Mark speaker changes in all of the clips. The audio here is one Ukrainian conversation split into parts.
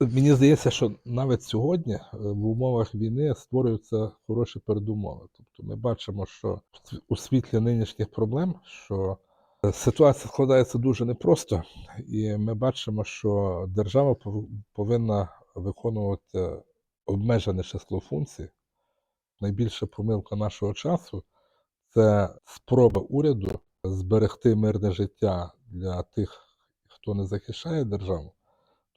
Speaker 1: Мені здається, що навіть сьогодні е, в умовах війни створюються хороші передумови. Тобто ми бачимо, що у світлі нинішніх проблем, що е, ситуація складається дуже непросто, і ми бачимо, що держава повинна виконувати обмежене число функцій. Найбільша помилка нашого часу це спроба уряду зберегти мирне життя для тих, хто не захищає державу,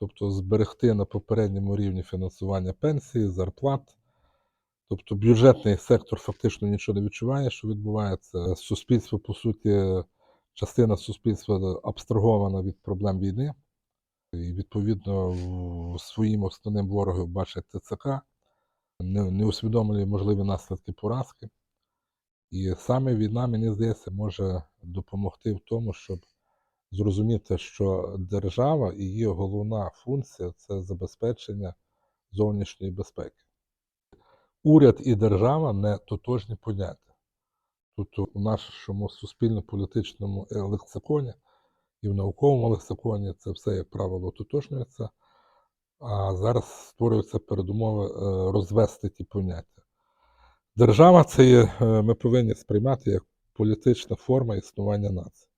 Speaker 1: тобто зберегти на попередньому рівні фінансування пенсії, зарплат. Тобто бюджетний сектор фактично нічого не відчуває, що відбувається. Суспільство, по суті, частина суспільства абстрагована від проблем війни, і відповідно своїм основним ворогом бачить ТЦК, не, не усвідомлює можливі наслідки поразки. І саме війна, мені здається, може допомогти в тому, щоб зрозуміти, що держава і її головна функція це забезпечення зовнішньої безпеки. Уряд і держава не тотожні поняття. Тут у нашому суспільно-політичному е, лексиконі і в науковому лексиконі це все, як правило, утотожнюється, а зараз створюються передумови е, розвести ті поняття. Держава це є, е, ми повинні сприймати як політична форма існування нації.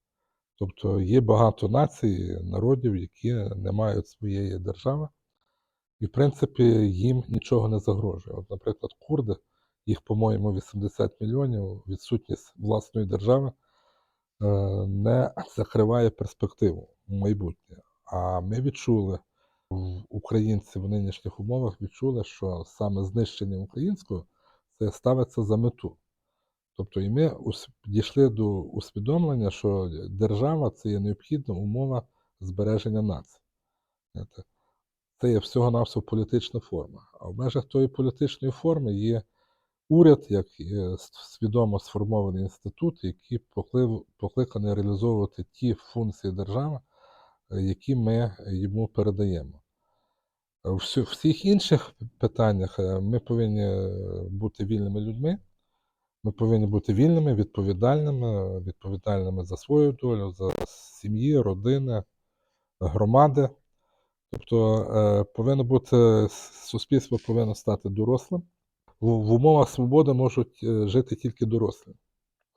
Speaker 1: Тобто є багато націй, народів, які не мають своєї держави, і, в принципі, їм нічого не загрожує. От, наприклад, курди, їх, по-моєму, 80 мільйонів, відсутність власної держави е, не закриває перспективу в майбутнє. А ми відчули, українці в нинішніх умовах відчули, що саме знищення українського це ставиться за мету. Тобто, і ми дійшли до усвідомлення, що держава це є необхідна умова збереження нації. Це є всього-навсього політична форма. А в межах тої політичної форми є уряд, як е, свідомо сформований інститут, який покликаний реалізовувати ті функції держави, е, які ми йому передаємо. В всіх інших питаннях е, ми повинні бути вільними людьми. Ми повинні бути вільними, відповідальними, відповідальними за свою долю, за сім'ї, родини, громади. Тобто е, повинно бути суспільство повинно стати дорослим. В, умовах свободи можуть е, жити тільки дорослі.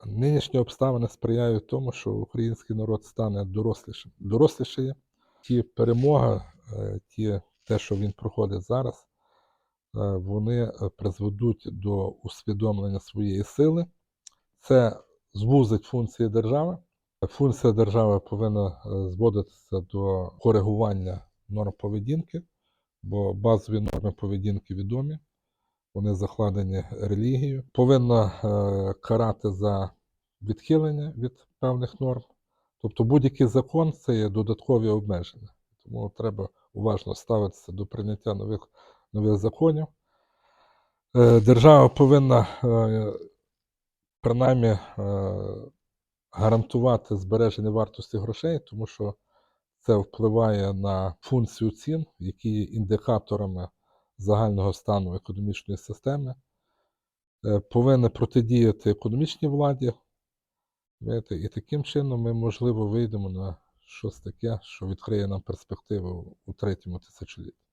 Speaker 1: Нинішні обставини сприяють тому, що український народ стане дорослішим. Дорослішає. Ті перемоги, е, ті, те, що він проходить зараз, вони е, призведуть до усвідомлення своєї сили. Це звузить функції держави. Функція держави повинна е, зводитися до коригування норм поведінки, бо базові норми поведінки відомі, вони закладені релігією. Повинна е, карати за відхилення від певних норм. Тобто будь-який закон це є додаткові обмеження. Тому треба уважно ставитися до прийняття нових, нових законів. Е, Держава повинна е, принаймні е, гарантувати збереження вартості грошей, тому що це впливає на функцію цін, які є індикаторами загального стану економічної системи. Повинна протидіяти економічній владі. І таким чином ми, можливо, вийдемо на щось таке, що відкриє нам перспективу у третьому тисячолітті.